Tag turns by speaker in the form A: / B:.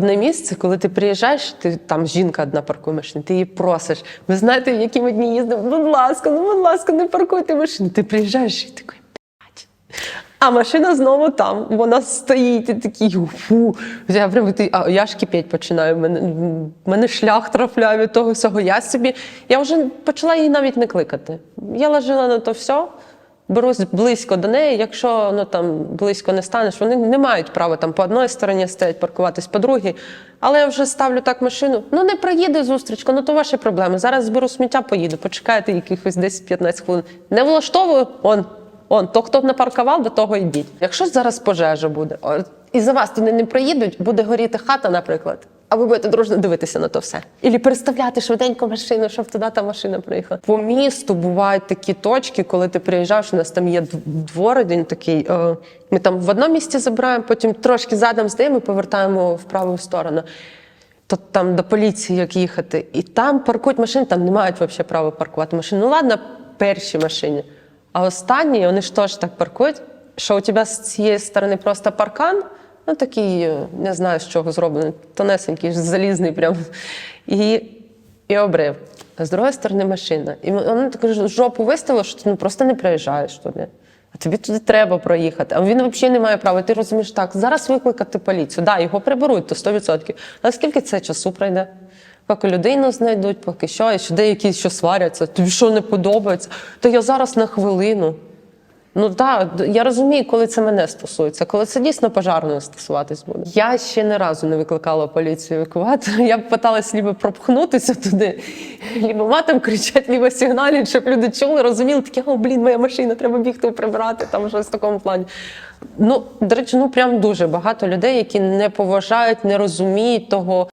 A: Одне місце, коли ти приїжджаєш, ти там жінка одна паркує машину, ти її просиш. Ви знаєте, в які ми дні їздимо? Будь ласка, ну будь ласка, не паркуйте машину. Ти приїжджаєш і такий, блядь. А машина знову там, вона стоїть, і такий фу. Я прям ти, а я ж кипіть починаю. Мене, мене шлях трафляє від того всього. Я собі, я вже почала її навіть не кликати. Я ложила на то все. Берусь близько до неї, якщо ну там близько не станеш, вони не мають права там по одній стороні стоять, паркуватись по другій. Але я вже ставлю так машину. Ну не проїде зустрічка, ну то ваші проблеми. Зараз зберу сміття, поїду. Почекайте якихось 10-15 хвилин. Не влаштовую, он, он, то хто напаркував, до того йдіть. Якщо зараз пожежа буде, і за вас туди не проїдуть, буде горіти хата, наприклад. А ви будете дружно дивитися на то все. Ілі переставляти швиденько машину, щоб туди та машина приїхала. По місту бувають такі точки, коли ти приїжджаєш, у нас там є двор один такий. е, Ми там в одному місці забираємо, потім трошки задом здаємо і повертаємо в праву сторону. То там до поліції як їхати. І там паркують машини, там не мають взагалі права паркувати машини. Ну ладно, перші машини. А останні, вони ж теж так паркують, що у тебе з цієї сторони просто паркан, ну такий, е, не знаю, з чого зроблений, тонесенький, залізний прям. І, і обрив. А з другої сторони машина. І вона таку жопу виставила, що ти ну, просто не приїжджаєш туди. А тобі туди треба проїхати. А він взагалі не має права. Ти розумієш, так, зараз викликати поліцію. Да, його приберуть, то 100%. Але скільки це часу пройде? Поки людину знайдуть, поки що, і ще деякі що сваряться. Тобі що не подобається? То я зараз на хвилину. Ну так, я розумію, коли це мене стосується, коли це дійсно пожарною стосуватись буде. Я ще не разу не викликала поліцію евакуатор. Я б питалась либо пропхнутися туди, либо матом кричати, либо сигналять, щоб люди чули, розуміли, такі, о, блін, моя машина, треба бігти прибирати, там щось в такому плані. Ну, до речі, ну прям дуже багато людей, які не поважають, не розуміють того.